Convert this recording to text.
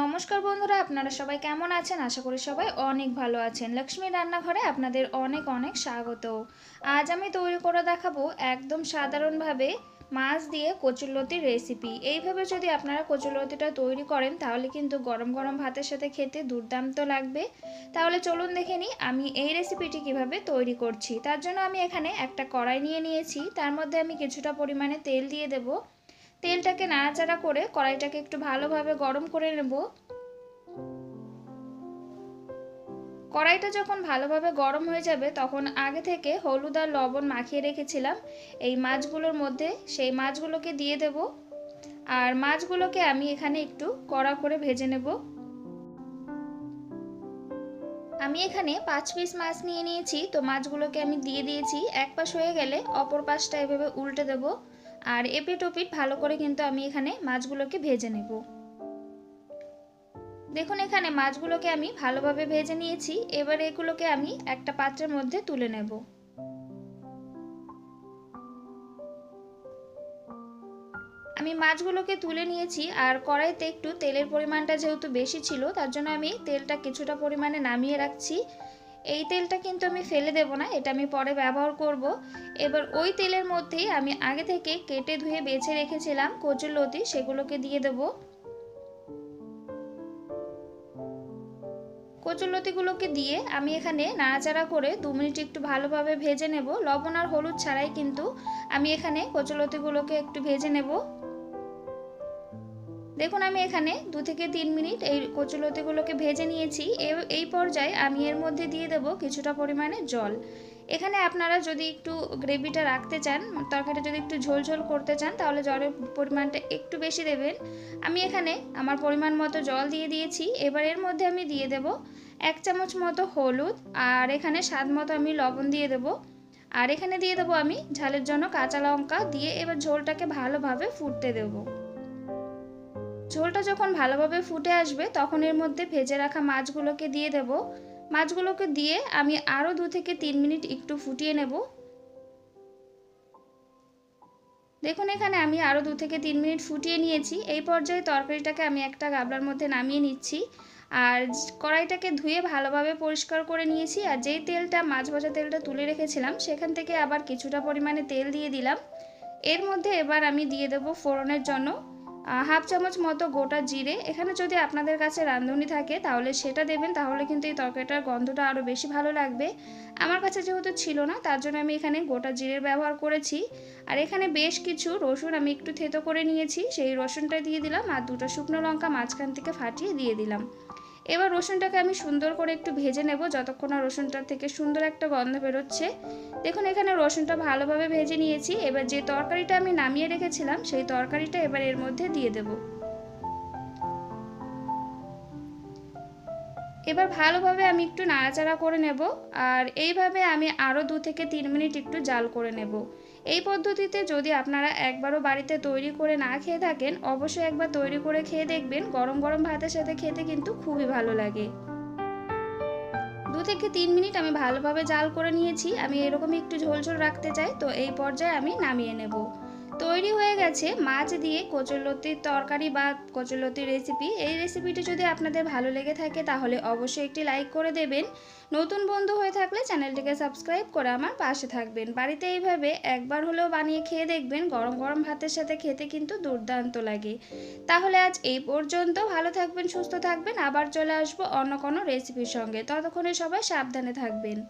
নমস্কার বন্ধুরা, আপনারা সবাই কেমন আছেন? আশা করি সবাই অনেক ভালো আছেন। লক্ষ্মী রান্নাঘরে আপনাদের অনেক অনেক স্বাগত। আজ আমি তৈরি করে দেখাবো একদম সাধারণভাবে মাছ দিয়ে কচুরলতির রেসিপি এইভাবে যদি আপনারা কচুরলতিটা তৈরি করেন, তাহলে কিন্তু গরম গরম ভাতের সাথে খেতে দুর্দান্ত লাগবে। তাহলে চলুন দেখে নিই আমি এই রেসিপিটি কীভাবে তৈরি করছি। তার জন্য আমি এখানে একটা কড়াই নিয়ে নিয়েছি। তার মধ্যে আমি কিছুটা পরিমাণে তেল দিয়ে দেবো। তেলটাকে নাড়াচাড়া করে কড়াইটাকে একটু ভালোভাবে গরম করে নেব। কড়াইটা যখন ভালোভাবে গরম হয়ে যাবে, তখন আগে থেকে হলুদ আর লবণ মাখিয়ে রেখেছিলাম। এই মাছগুলোর মধ্যে সেই মাছগুলোকে দিয়ে দেব। আর মাছগুলোকে আমি এখানে একটু কড়া করে ভেজে নেব। আমি এখানে পাঁচ পিস মাছ নিয়ে নিয়েছি, তো মাছগুলোকে আমি দিয়ে দিয়েছি। এক পাশ হয়ে গেলে অপর পাশটা এভাবে উল্টে দেবো। আর এপিট ওপিট ভালো করে কিন্তু আমি এখানে মাছগুলোকে ভেজে নেব। দেখুন এখানে মাছগুলোকে আমি ভালোভাবে ভেজে নিয়েছি, এবার এগুলোকে আমি একটা পাত্রের মধ্যে তুলে নেব। আমি মাছগুলোকে তুলে নিয়েছি, আর কড়াইতে একটু তেলের পরিমাণটা যেহেতু বেশি ছিল, তার জন্য আমি তেলটা কিছুটা পরিমাণে নামিয়ে রাখছি। এই তেলটা কিন্তু আমি ফেলে দেব না, এটা আমি পরে ব্যবহার করব। এবার ওই তেলের মধ্যেই আমি আগে থেকে কেটে ধুয়ে বেছে রেখেছিলাম কচুর লতি, সেগুলোকে দিয়ে দেব। কচুরলতিগুলোকে দিয়ে আমি এখানে নাড়াচাড়া করে দু মিনিট একটু ভালোভাবে ভেজে নেব। লবণ আর হলুদ ছাড়াই কিন্তু আমি এখানে কচুরলতিগুলোকে একটু ভেজে নেব। দেখুন, আমি এখানে দু থেকে তিন মিনিট এই কচুলতিগুলোকে ভেজে নিয়েছি। এই পর্যায়ে আমি এর মধ্যে দিয়ে দেব কিছুটা পরিমাণে জল। এখানে আপনারা যদি একটু গ্রেভিটা রাখতে চান, তরকারিটা যদি একটু ঝোল ঝোল করতে চান, তাহলে জলের পরিমাণটা একটু বেশি দেবেন। আমি এখানে আমার পরিমাণ মতো জল দিয়ে দিয়েছি। এবার এর মধ্যে আমি দিয়ে দেব এক চামচ মতো হলুদ, আর এখানে স্বাদ মতো আমি লবণ দিয়ে দেব। আর এখানে দিয়ে দেবো আমি ঝালের জন্য কাঁচা লঙ্কা দিয়ে এবার ঝোলটাকে ভালোভাবে ফুটতে দেবো। ঝোলটা যখন ভালোভাবে ফুটে আসবে, তখন এর মধ্যে ভেজে রাখা মাছগুলোকে দিয়ে দেব। মাছগুলোকে দিয়ে আমি আরও দু থেকে তিন মিনিট একটু ফুটিয়ে নেব। দেখুন, এখানে আমি আরও দু থেকে তিন মিনিট ফুটিয়ে নিয়েছি। এই পর্যায়ে তরকারিটাকে আমি একটা গাবলার মধ্যে নামিয়ে নিচ্ছি। আর কড়াইটাকে ধুয়ে ভালোভাবে পরিষ্কার করে নিয়েছি। আর যেই তেলটা, মাছ ভাজা তেলটা তুলে রেখেছিলাম, সেখান থেকে আবার কিছুটা পরিমাণে তেল দিয়ে দিলাম। এর মধ্যে এবার আমি দিয়ে দেবো ফোড়নের জন্য। হাফ চামচ মতো গোটা জিরে। এখানে যদি আপনাদের কাছে রাঁধুনি থাকে, তাহলে সেটা দেবেন, তাহলে কিন্তু এই তরকারিটার গন্ধটা আরও বেশি ভালো লাগবে। আমার কাছে যেহেতু ছিল না, তার জন্য আমি এখানে গোটা জিরের ব্যবহার করেছি। আর এখানে বেশ কিছু রসুন আমি একটু থেতো করে নিয়েছি, সেই রসুনটা দিয়ে দিলাম, আর দুটো শুকনো লঙ্কা মাঝখান থেকে ফাটিয়ে দিয়ে দিলাম। এবার রসুনটাকে আমি সুন্দর করে একটু ভেজে নেব, যতক্ষণ না রসুনটার থেকে সুন্দর একটা গন্ধ বেরোচ্ছে। দেখুন, এখানে রসুনটা ভালোভাবে ভেজে নিয়েছি। এবার যে তরকারিটা আমি নামিয়ে রেখেছিলাম, সেই তরকারিটা এবার এর মধ্যে দিয়ে দেব। এবার ভালোভাবে আমি একটু নাড়াচাড়া করে নেব, আর এইভাবে আমি আরও দু থেকে তিন মিনিট একটু জাল করে নেব। এই পদ্ধতিতে যদি আপনারা একবারও বাড়িতে তৈরি করে না খেয়ে থাকেন, অবশ্যই একবার তৈরি করে খেয়ে দেখবেন। গরম গরম ভাতের সাথে খেতে কিন্তু খুবই ভালো লাগে। দু থেকে তিন মিনিট আমি ভালোভাবে জাল করে নিয়েছি। আমি এরকমই একটু ঝোল ঝোল রাখতে চাই, তো এই পর্যায়ে আমি নামিয়ে নেব। তৈরি হয়ে গেছে মাছ দিয়ে কচুরলতির তরকারি বা কচুরলতির রেসিপি এই রেসিপিটি যদি আপনাদের ভালো লেগে থাকে তাহলে অবশ্যই একটি লাইক করে দেবেন। নতুন বন্ধু হয়ে থাকলে চ্যানেলটিকে সাবস্ক্রাইব করে আমার পাশে থাকবেন। বাড়িতে এইভাবে একবার হলেও বানিয়ে খেয়ে দেখবেন, গরম গরম ভাতের সাথে খেতে কিন্তু দুর্দান্ত লাগে। তাহলে আজ এই পর্যন্ত, ভালো থাকবেন, সুস্থ থাকবেন। আবার চলে আসব অন্য কোনো রেসিপির সঙ্গে। ততক্ষণে সবাই সাবধানে থাকবেন।